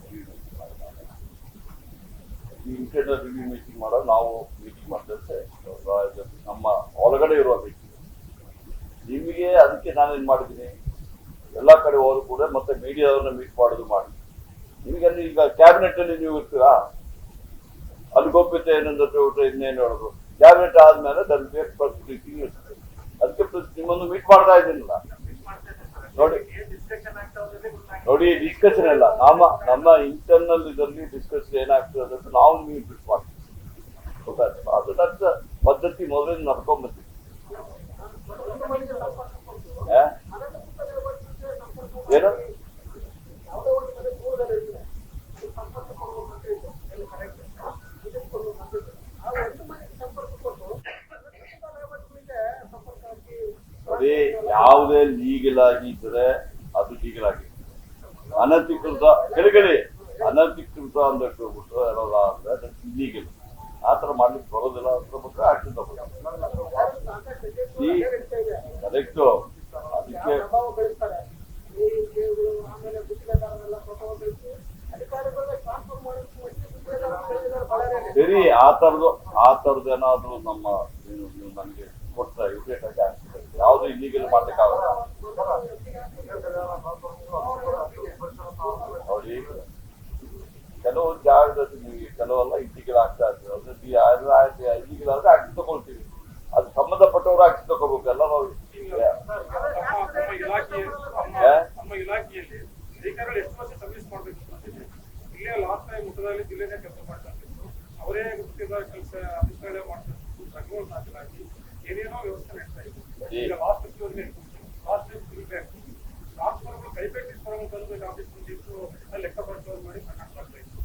B: ಇಂಟರ್ನಲ್ ರಿವ್ಯೂ ಮೀಟಿಂಗ್ ಮಾಡೋ ನಾವು ಮೀಟಿಂಗ್ ಮಾಡ್ತೇವೆ. ನಮ್ಮ ಒಳಗಡೆ ಇರುವ ಮೀಟಿಂಗ್ ನಿಮಗೆ ಅದಕ್ಕೆ ನಾನೇನು ಮಾಡಿದ್ದೀನಿ? ಎಲ್ಲ ಕಡೆ ಹೋದ್ರು ಕೂಡ ಮತ್ತೆ ಮೀಡಿಯಾದವ್ರನ್ನ ಮೀಟ್ ಮಾಡೋದು ಮಾಡಿ. ನಿಮಗೆ ಈಗ ಕ್ಯಾಬಿನೆಟಲ್ಲಿ ನೀವು ಇರ್ತೀರಾ? ಅಲ್ಲಿ ಗೋಪ್ಯತೆ ಏನಂದ್ರೆ ಇನ್ನೇನು ಹೇಳೋದು? ಕ್ಯಾಬಿನೆಟ್ ಆದ್ಮೇಲೆ ಅದಕ್ಕೆ ಪ್ರ- ನಿಮ್ಮನ್ನು ಮೀಟ್ ಮಾಡ್ತಾ ಇದ್ದೀನಲ್ಲ. ನೋಡಿ
E: ಡಿಸ್ಕಷನ್.
B: ನೋಡಿ ಡಿಸ್ಕಷನ್ ಎಲ್ಲ ನಮ್ಮ ನಮ್ಮ ಇಂಟರ್ನಲ್ ಇದರಲ್ಲಿ ಡಿಸ್ಕಸ್ ಏನಾಗ್ತದೆ ಅಂತ ನಾವು ನೀವು ಬಿಟ್ಟು ಮಾಡ್ತೀವಿ? ಅದು ಪದ್ಧತಿ ಮೊದಲಿಂದ ನಡ್ಕೊಂಡ್ ಬಂದಿದ್ದೀವಿ ಆ? ಏನು ನೋಡಿ ಯಾವುದೇ ಲೀಗಲ್ ಆಗಿ ಇದ್ರೆ ಅದು ಲೀಗಲ್ ಆಗಿ ಅನಧಿಕೃತ ಕೆಳಗಡೆ ಅನಧಿಕೃತ ಅಂದಟ್ಟು ಬಿಟ್ಟು ಇರೋಲ್ಲ ಅಂದ್ರೆ ಅದು ಇಲ್ಲೀಗಲ್ ಆ ಥರ ಮಾಡ್ಲಿಕ್ಕೆ ಬರೋದಿಲ್ಲ ಅದ್ರ ಬಗ್ಗೆ ಆಕ್ಷನ್ ತಗೋಬೇಕು ಈ ಕರೆಕ್ಟು ಅದಕ್ಕೆ ಸರಿ, ಆ ತರದ್ದು ಆ ತರದ್ದು ಏನಾದ್ರು ನಮ್ಮ ನೀವು ನೀವು ನನಗೆ ಕೊಡ್ತಾ ಇಮಿಡಿಯೇಟ್ ಆಗಿ ಆಗ್ತದೆ. ಯಾವುದು ಇಲ್ಲಿಗೆಲ್ಲ ಮಾಡ್ಲಿಕ್ಕಾಗಲ್ಲ. ನೋಡಿ ಕೆಲವು ಜಾಗದಲ್ಲಿ ನಿಮಗೆ ಕೆಲವೆಲ್ಲ ಇಲ್ಲಿಗೆಲ್ಲ ಆಗ್ತಾ ಇರ್ತದೆ ಅಂದ್ರೆ ಇಲ್ಲಿಗೆಲ್ಲ ಆಗಿ ತಗೊಳ್ತೀವಿ. ಅದು ಸಂಬಂಧಪಟ್ಟವರು ಹಾಕಿ ತಗೋಬೇಕಲ್ಲ ನಾವು
D: ನಮ್ಮ ನಮ್ಮ ಇಲಾಖೆ ನಮ್ಮ
B: ಏ?
D: ನಮ್ಮ ಇಲಾಖೆಯಲ್ಲಿ ಅಧಿಕಾರಿಗಳು ಎಷ್ಟು ವರ್ಷ ಸರ್ವಿಸ್ ಮಾಡಬೇಕು ಇಲ್ಲೇ ಲಾಸ್ಟ್ ಟೈಮ್ ಮುಟ್ಟದಲ್ಲಿ ಜಿಲ್ಲೆನೇ ಕೆಲಸ ಮಾಡ್ತಾ ಇದ್ರು ಅವರೇ ಗೊತ್ತಿದ್ದ ಕೆಲಸ ಅಧಿಕಾರಿಗಳೇ ಮಾಡ್ತಾ ಇದ್ರು ಡ್ರಗ್ಗಳು ದಾಖಲಾಗಿ ವ್ಯವಸ್ಥೆ ಈಗ ಯೋಜನೆ ಲಾಸ್ಟ್ ಟೈಮ್ ಫೀಡ್ಬ್ಯಾಕ್ ಟ್ರಾನ್ಸ್ಫರ್ಗಳು ಕೈಪೇಟಿ ಆಫೀಸ್ ಬಂದಿತ್ತು ಮಾಡಿ ಇತ್ತು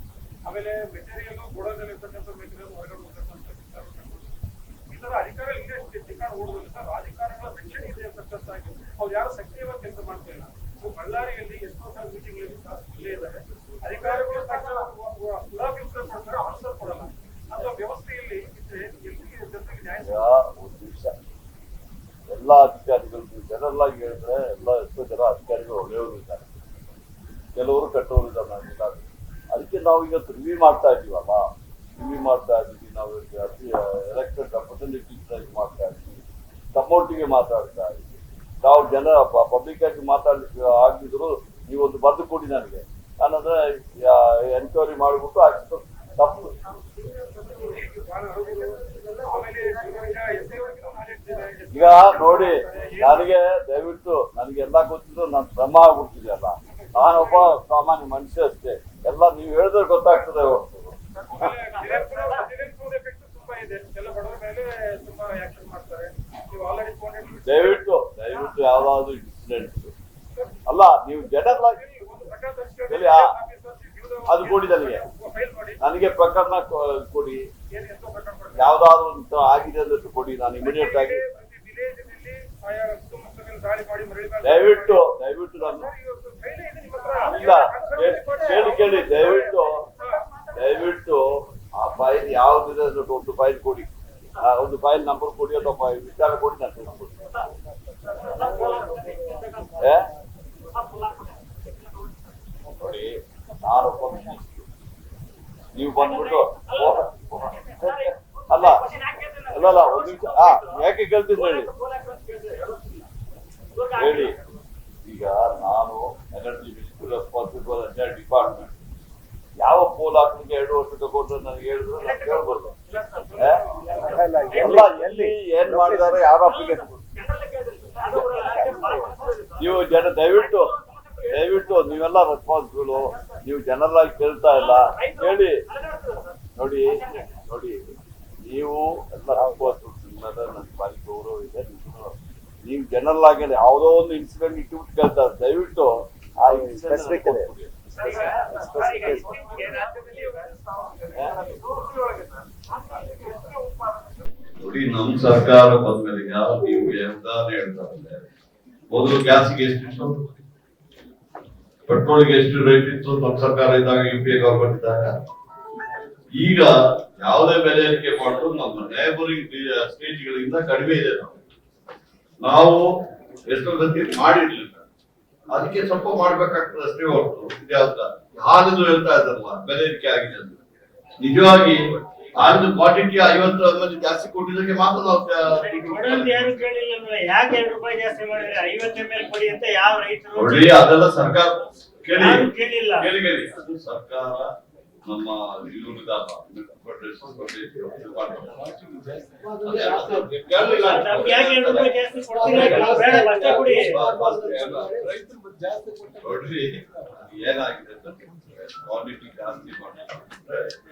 D: ಆಮೇಲೆ ಮೆಟೀರಿಯಲ್ ಗೋಡನಲ್ಲಿ ಇರ್ತಕ್ಕಂಥ ಮೆಟೀರಿಯಲ್ ಹೊರಗಡೆ ಈ ತರ ಅಧಿಕಾರಿಗಳು ಇಲ್ಲೇ ಧಿಕ್ಕಾರ ಓಡುವುದಿಲ್ಲ ಅಧಿಕಾರಗಳ ರಕ್ಷಣೆ ಇದೆ ಅಂತಕ್ಕಂಥದ್ದು ಅವ್ರು ಯಾರು ಸಕ್ರಿಯವಾಗಿ ಕೆಲಸ ಮಾಡ್ತಾ ಬಳ್ಳಾರಿಯಲ್ಲಿ ಎಷ್ಟೋ ಸಲ ಮೀಟಿಂಗ್ಗಳಲ್ಲಿ ಇಲ್ಲೇ ಇದ್ದಾರೆ ಅಧಿಕಾರಿಗಳು ತಕ್ಷಣ ಕೊಡಲ್ಲ ಅಥವಾ ವ್ಯವಸ್ಥೆಯಲ್ಲಿ ಇದ್ರೆ
B: ಎಲ್ಲ ಅಧಿಕಾರಿಗಳು ಜನರಲ್ ಆಗಿ ಹೇಳಿದ್ರೆ ಎಲ್ಲ ಎಷ್ಟೋ ಜನ ಅಧಿಕಾರಿಗಳು ಒಳ್ಳೆಯವರು ಇದ್ದಾರೆ ಕೆಲವರು ಕೆಟ್ಟವರು ಇದ್ದಾರೆ ಅದಕ್ಕೆ ನಾವು ಇವತ್ತು ರಿವ್ಯೂ ಮಾಡ್ತಾ ಇದೀವಲ್ಲ ರಿವ್ಯೂ ಮಾಡ್ತಾ ಇದ್ದೀವಿ. ನಾವು ಎಲೆಕ್ಟೆಡ್ ರೆಪ್ರೆಸೆಂಟೇಟಿವ್ಸ್ ಮಾಡ್ತಾ ಇದ್ದೀವಿ. ಸಪೋರ್ಟಿಗೆ ಮಾತಾಡ್ತಾ ಇದ್ದೀವಿ. ನಾವು ಜನ ಪಬ್ಲಿಕ್ ಆಗಿ ಮಾತಾಡ್ಲಿಕ್ಕೆ ಆಗಿದ್ರು ನೀವೊಂದು ಬರೆದು ಕೊಡಿ ನನಗೆ. ನಾನಂದ್ರೆ ಎನ್ಕ್ವೈರಿ ಮಾಡಿಬಿಟ್ಟು ಆಗ್ತದೆ ತಪ್ಪು.
D: ಈಗ
B: ನೋಡಿ ನನಗೆ ದಯವಿಟ್ಟು ನನಗೆ ಎಲ್ಲ ಗೊತ್ತಿದ್ರು ನಾನು ಶ್ರಮ ಆಗ್ಬಿಡ್ತಿದೆಯಲ್ಲ ನಾನೊಬ್ಬ ಸಾಮಾನ್ಯ ಮನುಷ್ಯ ಅಷ್ಟೇ. ಎಲ್ಲ ನೀವು ಹೇಳಿದ್ರೆ ಗೊತ್ತಾಗ್ತದೆ ದಯವಿಟ್ಟು ದಯವಿಟ್ಟು ಯಾವ್ದಾದ್ರು ಇನ್ಸಿಡೆಂಟ್ ಅಲ್ಲ, ನೀವು
D: ಇವ್ರು
B: ಅದು ಕೊಡಿ ನನಗೆ ನನಗೆ ಪ್ರಕರಣ ಕೊಡಿ. ಯಾವ್ದಾದ್ರು ಆಗಿದೆ ಅಂದಷ್ಟು ಕೊಡಿ, ನಾನು ಇಮಿಡಿಯೇಟ್ ಆಗಿ ದಯವಿಟ್ಟು ದಯವಿಟ್ಟು ನಾನು ಇಲ್ಲ, ಕೇಳಿ- ಕೇಳಿ ದಯವಿಟ್ಟು ದಯವಿಟ್ಟು ಆ ಫೈಲ್ ಯಾವ್ದಿದೆ ಅಂದ್ರೆ ಒಂದು ಫೈಲ್ ಕೊಡಿ ಒಂದು ಫೈಲ್ ನಂಬರ್ ಕೊಡಿ ಅಥವಾ ವಿಚಾರ ಕೊಡಿ, ನಾನು? ನೋಡಿ, ನಾನು. ನೀವು ಬಂದ್ಬಿಟ್ಟು ಅಲ್ಲ ಅಲ್ಲ ಅಲ್ಲ, ಒಂದು ನಿಮಿಷ ಹಾ ಯಾಕೆ ಕೇಳ್ತೀನಿ ಹೇಳಿ. ಹೇಳಿ. ಈಗ ನಾನು ಎನರ್ಜಿ ಮಿನಿಸ್ಟರ್ ರೆಸ್ಪಾನ್ಸಿಬಲ್ ಅಂತ ಡಿಪಾರ್ಟ್ಮೆಂಟ್ ಯಾವ ಪೋಲ್ ಹಾಕ್ಲಿಕ್ಕೆ ಎರಡು ವರ್ಷ ತಗೊಂಡ್ರೆ ನನಗೆ ಹೇಳಿದ್ರು, ನಾನು ಕೇಳ್ಬೋದು? ಎಲ್ಲ ಏನ್ ಮಾಡಿದಾರೆ ಯಾರು ಅಪ್ಲಿಕೇಶನ್ ನೀವು ಜನ, ದಯವಿಟ್ಟು ದಯವಿಟ್ಟು, ನೀವೆಲ್ಲ ರೆಸ್ಪಾನ್ಸಿಬಲ್ ನೀವು ಜನರಲ್ ಆಗಿ ಕೇಳ್ತಾ ಇಲ್ಲ. ಹೇಳಿ. ನೋಡಿ ನೋಡಿ. ನೀವು ಎಲ್ಲ ಹಾಕುವ ದುಡ್ಡು ನನ್ಗೆ ಭಾರಿ ಗೌರವ ಇದೆ ನೀವು- ಜನರಲ್ ಆಗಿ ಯಾವುದೋ ಒಂದು ಇನ್ಸಿಡೆಂಟ್ ಇಟ್ಟುಬಿಟ್ಟು ಕೇಳ್ತಾರೆ. ದಯವಿಟ್ಟು ಆ ಇನ್ಸಿಡೆಂಟ್ ನೋಡಿ ನಮ್ ಸರ್ಕಾರ ಬಂದ್ಮೇಲೆ ಯಾರು ನೀವು ಎಂತಾನೆ ಹೇಳ್ತಾರೆ. ಮೊದಲು ಗ್ಯಾಸ್ಗೆ ಎಷ್ಟಿತ್ತು ಪೆಟ್ರೋಲ್ಗೆ ಎಷ್ಟು ರೇಟ್ ಇತ್ತು? ನಮ್ ಸರ್ಕಾರ ಇದ್ದಾಗ ಯು ಪಿ ಎ ಗೌರ್ಮೆಂಟ್ ಇದ್ದಾಗ. ಈಗ ಯಾವುದೇ ಬೆಲೆ ಏರಿಕೆ ಮಾಡಿದ್ರು ನಮ್ಮ ನೇಬರಿಂಗ್ ಸ್ಟೇಟ್ಗಳಿಂದ ಕಡಿಮೆ ಇದೆ ನಾವು. ನಾವು ಎಷ್ಟೋ ಗತಿ ಮಾಡಿರ್ಲಿಲ್ಲ. ಅದಕ್ಕೆ ಸ್ವಲ್ಪ ಮಾಡ್ಬೇಕಾಗ್ತದೆ ಅಷ್ಟೇ ಹೊರತು ಇದ್ಯಾವ್ದ ಹಾಲಿದು ಹೇಳ್ತಾ ಇದ್ರಲ್ಲ ಬೆಲೆ ಏರಿಕೆ ಆಗಿದೆ ಅಂತ. ನಿಜವಾಗಿ ಹಾಲಿನ ಕ್ವಾಂಟಿಟಿ ಐವತ್ತು ಅದರಲ್ಲಿ ಜಾಸ್ತಿ ಕೊಟ್ಟಿದ್ದಕ್ಕೆ ಮಾತ್ರ ನಾವು ದುಡ್ಡು
F: ಕೇಳಿಲ್ಲ ಅಂದ್ರೆ ಯಾಕೆ ಎರಡು ರೂಪಾಯಿ ಜಾಸ್ತಿ ಮಾಡಿದ್ರೆ ಐವತ್ತು ಎಂ ಎಲ್ ಕೊಡಿ ಅಂತ ಯಾವ ರೈತರು
B: ನೋಡಿ ಅದೆಲ್ಲ ಸರ್ಕಾರ ಕೇಳಿ.
F: ಕೇಳಿಲ್ಲ.
B: ಕೇಳಿ ಕೇಳಿ. ಅದು ಸರ್ಕಾರ ನಮ್ಮ ನೋಡ್ರಿ ಏನಾಗಿದೆ ಕ್ವಾಲಿಟಿ ಜಾಸ್ತಿ ಮಾಡಿ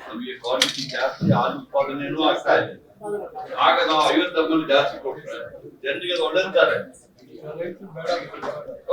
B: ನಮಗೆ ಕ್ವಾಲಿಟಿ ಜಾಸ್ತಿ ಹಾಲು ಉತ್ಪಾದನೆನೂ ಆಗ್ತಾ ಇದೆ. ಆಗ ನಾವು ಐವತ್ತು ಜಾಸ್ತಿ ಕೊಡ್ತಾರೆ ಜನರಿಗೆ ಅದು ಒಳ್ಳೆದಾರೆ